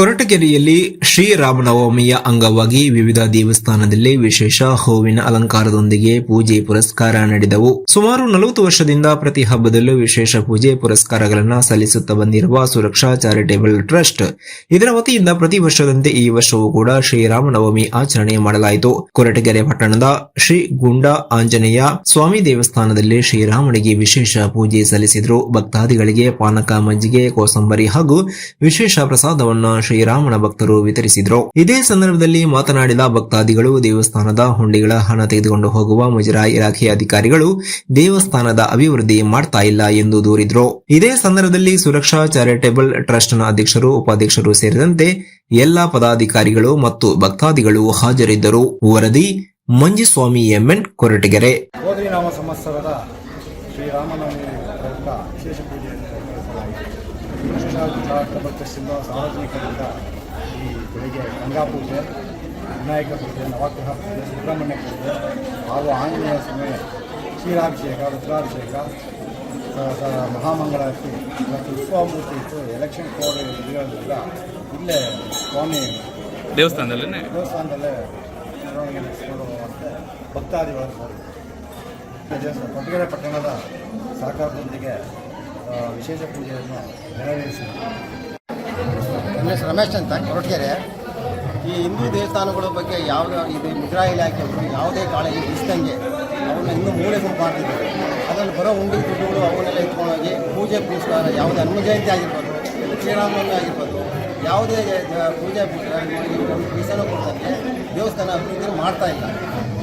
ಕೊರಟಗೆರೆಯಲ್ಲಿ ಶ್ರೀರಾಮನವಮಿಯ ಅಂಗವಾಗಿ ವಿವಿಧ ದೇವಸ್ಥಾನದಲ್ಲಿ ವಿಶೇಷ ಹೂವಿನ ಅಲಂಕಾರದೊಂದಿಗೆ ಪೂಜೆ ಪುರಸ್ಕಾರ ನಡೆದವು. ಸುಮಾರು ನಲವತ್ತು ವರ್ಷದಿಂದ ಪ್ರತಿ ಹಬ್ಬದಲ್ಲೂ ವಿಶೇಷ ಪೂಜೆ ಪುರಸ್ಕಾರಗಳನ್ನು ಸಲ್ಲಿಸುತ್ತಾ ಬಂದಿರುವ ಸುರಕ್ಷಾ ಚಾರಿಟೇಬಲ್ ಟ್ರಸ್ಟ್. ಇದರ ವತಿಯಿಂದ ಪ್ರತಿ ವರ್ಷದಂತೆ ಈ ವರ್ಷವೂ ಕೂಡ ಶ್ರೀರಾಮನವಮಿ ಆಚರಣೆ ಮಾಡಲಾಯಿತು. ಕೊರಟಗೆರೆ ಪಟ್ಟಣದ ಶ್ರೀ ಗುಂಡ ಆಂಜನೇಯ ಸ್ವಾಮಿ ದೇವಸ್ಥಾನದಲ್ಲಿ ಶ್ರೀರಾಮನಿಗೆ ವಿಶೇಷ ಪೂಜೆ ಸಲ್ಲಿಸಿದರು. ಭಕ್ತಾದಿಗಳಿಗೆ ಪಾನಕ ಮಜ್ಜಿಗೆ ಕೋಸಂಬರಿ ಹಾಗೂ ವಿಶೇಷ ಪ್ರಸಾದವನ್ನು ಶ್ರೀರಾಮನ ಭಕ್ತರು ವಿತರಿಸಿದರು. ಇದೇ ಸಂದರ್ಭದಲ್ಲಿ ಮಾತನಾಡಿದ ಭಕ್ತಾದಿಗಳು ದೇವಸ್ಥಾನದ ಹುಂಡಿಗಳ ಹಣ ತೆಗೆದುಕೊಂಡು ಹೋಗುವ ಮುಜರಾ ಇಲಾಖೆಯ ಅಧಿಕಾರಿಗಳು ದೇವಸ್ಥಾನದ ಅಭಿವೃದ್ಧಿ ಮಾಡ್ತಾ ಇಲ್ಲ ಎಂದು ದೂರಿದ್ರು. ಇದೇ ಸಂದರ್ಭದಲ್ಲಿ ಸುರಕ್ಷಾ ಚಾರಿಟೇಬಲ್ ಟ್ರಸ್ಟ್ನ ಅಧ್ಯಕ್ಷರು, ಉಪಾಧ್ಯಕ್ಷರು ಸೇರಿದಂತೆ ಎಲ್ಲಾ ಪದಾಧಿಕಾರಿಗಳು ಮತ್ತು ಭಕ್ತಾದಿಗಳು ಹಾಜರಿದ್ದರು. ವರದಿ ಮಂಜುಸ್ವಾಮಿ ಎಂಎನ್ ಕೊರಟಗೆರೆ. ಶ್ರೀರಾಮನವಮಿ ಪ್ರಯುಕ್ತ ವಿಶೇಷ ಪೂಜೆಯನ್ನು ನಡೆಸಲಾಯಿತು ಟ್ರಸ್ಟಿಂದ ಸಾರ್ವಜನಿಕರಿಂದ ಈ ಬೆಳಿಗ್ಗೆ ಗಂಗಾ ಪೂಜೆ ವಿನಾಯಕ ಪೂಜೆ ನವಗ್ರಹ ಪೂಜೆ ಸುಬ್ರಹ್ಮಣ್ಯ ಪೂಜೆ ಹಾಗೂ ಆಂಜನೇಯ ಸಮಯ ಕ್ಷೀರಾಭಿಷೇಕ ರುದ್ರಾಭಿಷೇಕ ಮಹಾಮಂಗಳಾರತಿ ಮತ್ತು ವಿಶ್ವಾಮೂರ್ತಿ ಇತ್ತು ಎಲೆಕ್ಷನ್ ಕೋಡ್ ಇರೋದ್ರಿಂದ ಇಲ್ಲೇ ಸ್ವಾಮಿ ದೇವಸ್ಥಾನದಲ್ಲೇ ದೇವಸ್ಥಾನದಲ್ಲೇ ಮೆರವಣಿಗೆ ನಡೆಸಿಕೊಂಡು ಭಕ್ತಾದಿಗಳು ಕೊಟ್ಟಗೆರೆ ಪಟ್ಟಣದ ಸಹಕಾರದೊಂದಿಗೆ ವಿಶೇಷ ಪೂಜೆಯನ್ನು ನೆರವೇರಿಸಿದರು. ನನ್ನ ಹೆಸರು ರಮೇಶ್ ಅಂತ, ಕೊರಟಗೆರೆ. ಈ ಹಿಂದೂ ದೇವಸ್ಥಾನಗಳ ಬಗ್ಗೆ ಯಾವ ಇದು ಮುದ್ರಾ ಇಲಾಖೆಯವರು ಯಾವುದೇ ಕಾಳಜಿ ಇಸ್ದಂಗೆ ಅವನ್ನ ಇನ್ನೂ ಮೂಲೆ ಗುಂಪು ಮಾಡ್ತಿದ್ದಾರೆ ಅದರಲ್ಲಿ ಬರೋ ಉಂಡಿ ದುಡ್ಡುಗಳು ಅವನ್ನೆಲ್ಲ ಇಟ್ಕೊಂಡೋಗಿ ಪೂಜೆ ಪುರಸ್ಕಾರ, ಯಾವುದೇ ಹನುಮ ಜಯಂತಿ ಆಗಿರ್ಬೋದು ಶ್ರೀರಾಮನವಮಿ ಆಗಿರ್ಬೋದು, ಯಾವುದೇ ಪೂಜೆ ಪೀಸನ ಕೊಡ್ತಾರೆ ದೇವಸ್ಥಾನ ಅಭಿವೃದ್ಧಿ ಮಾಡ್ತಾ ಇಲ್ಲ.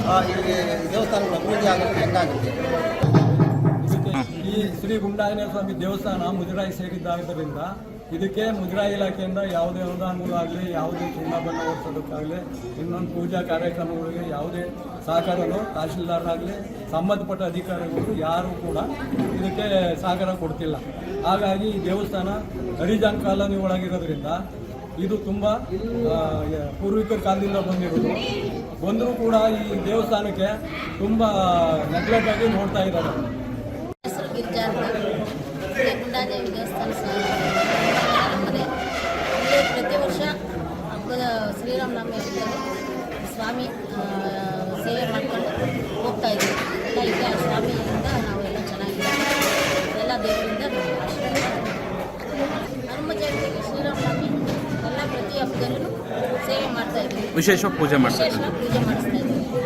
ಈ ದೇವಸ್ಥಾನಗಳ ಅಭಿವೃದ್ಧಿ ಆಗುತ್ತೆ, ಹೆಂಗಾಗುತ್ತೆ? ಈ ಶ್ರೀ ಗುಂಡಾಂಜನೇಯ ಸ್ವಾಮಿ ದೇವಸ್ಥಾನ ಮುಜರಾಯಿ ಸೇರಿದ್ದಾದ್ದರಿಂದ ಇದಕ್ಕೆ ಮುಜರಾಯಿ ಇಲಾಖೆಯಿಂದ ಯಾವುದೇ ಅನುದಾನಗಳಾಗಲಿ ಯಾವುದೇ ಬಣ್ಣ ಓಡಿಸೋದಕ್ಕಾಗಲಿ ಇನ್ನೊಂದು ಪೂಜಾ ಕಾರ್ಯಕ್ರಮಗಳಿಗೆ ಯಾವುದೇ ಸಹಕಾರಗಳು ತಹಶೀಲ್ದಾರರಾಗಲಿ, ಸಂಬಂಧಪಟ್ಟ ಅಧಿಕಾರಿಗಳು ಯಾರೂ ಕೂಡ ಇದಕ್ಕೆ ಸಹಕಾರ ಕೊಡ್ತಿಲ್ಲ. ಹಾಗಾಗಿ ಈ ದೇವಸ್ಥಾನ ಹರಿಜಾನ್ ಕಾಲೋನಿ ಒಳಗಿರೋದ್ರಿಂದ ಇದು ತುಂಬ ಪೂರ್ವಿಕರ ಕಾಲದಿಂದ ಬಂದಿರೋದು. ಬಂದರೂ ಕೂಡ ಈ ದೇವಸ್ಥಾನಕ್ಕೆ ತುಂಬ ನೆಗ್ಲೆಕ್ಟ್ ಆಗಿ ನೋಡ್ತಾ ಇದ್ದಾರೆ. ಪ್ರತಿ ವರ್ಷ ಹಬ್ಬದ ಶ್ರೀರಾಮನಾಮ ಸ್ವಾಮಿ ಸೇವೆ ಮಾಡ್ತಾ ಇದ್ದೀವಿ ವಿಶೇಷ ಪೂಜೆ ಮಾಡಿಸ್ತಾ ಇದ್ದೀವಿ